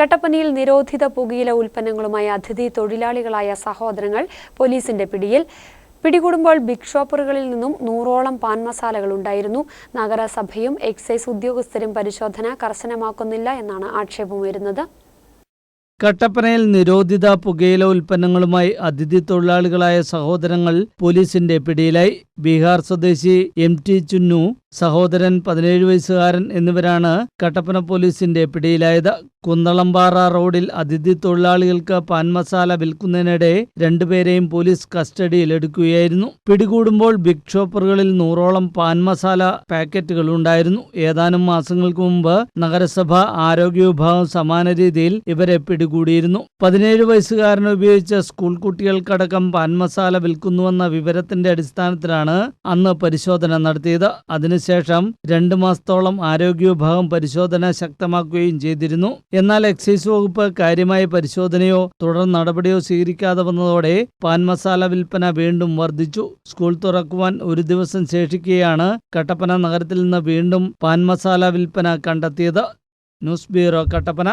കട്ടപ്പനയിൽ നിരോധിത പുകയില ഉൽപ്പന്നങ്ങളുമായി അതിഥി തൊഴിലാളികളായ സഹോദരങ്ങൾ പോലീസിന്റെ പിടിയിൽ. പിടികൂടുമ്പോൾ ബിഗ് ഷോപ്പറുകളിൽ നിന്നും നൂറോളം പാൻ മസാലകൾ ഉണ്ടായിരുന്നു. നഗരസഭയും എക്സൈസ് ഉദ്യോഗസ്ഥരും പരിശോധന കർശനമാക്കുന്നില്ല എന്നാണ് ആക്ഷേപം ആക്ഷേപമുയരുന്നത് കട്ടപ്പനയിൽ നിരോധിത പുകയില ഉൽപ്പന്നങ്ങളുമായി അതിഥി തൊഴിലാളികളായ സഹോദരങ്ങൾ പോലീസിന്റെ പിടിയിലായി. ബീഹാർ സ്വദേശി എം ടി ചുന്നു സഹോദരൻ പതിനേഴ് വയസ്സുകാരൻ എന്നിവരാണ് കട്ടപ്പന പോലീസിന്റെ പിടിയിലായത്. കുന്തളംപാറ റോഡിൽ അതിഥി തൊഴിലാളികൾക്ക് പാൻ മസാല വിൽക്കുന്നതിനിടെ രണ്ടുപേരെയും പോലീസ് കസ്റ്റഡിയിൽ എടുക്കുകയായിരുന്നു. പിടികൂടുമ്പോൾ ബിഗ് ഷോപ്പറുകളിൽ നൂറോളം പാൻ മസാല പാക്കറ്റുകൾ ഉണ്ടായിരുന്നു. ഏതാനും മാസങ്ങൾക്ക് മുമ്പ് നഗരസഭ ആരോഗ്യ വിഭാഗം സമാന രീതിയിൽ ഇവരെ പിടികൂടിയിരുന്നു. പതിനേഴ് വയസ്സുകാരൻ ഉപയോഗിച്ച സ്കൂൾ കുട്ടികൾക്കടക്കം പാൻ മസാല വിൽക്കുന്നുവെന്ന വിവരത്തിന്റെ അടിസ്ഥാനത്തിലാണ് അന്ന് പരിശോധന നടത്തിയത്. അതിനുശേഷം രണ്ടു മാസത്തോളം ആരോഗ്യ വിഭാഗം പരിശോധന ശക്തമാക്കുകയും ചെയ്തിരുന്നു. എന്നാൽ എക്സൈസ് വകുപ്പ് കാര്യമായ പരിശോധനയോ തുടർ നടപടിയോ സ്വീകരിക്കാതെ വന്നതോടെ പാൻ മസാല വിൽപ്പന വീണ്ടും വർദ്ധിച്ചു. സ്കൂൾ തുറക്കുവാൻ ഒരു ദിവസം ശേഷിക്കുകയാണ് കട്ടപ്പന നഗരത്തിൽ നിന്ന് വീണ്ടും പാൻ മസാല വിൽപ്പന കണ്ടെത്തിയത്. News bureau Kattappana.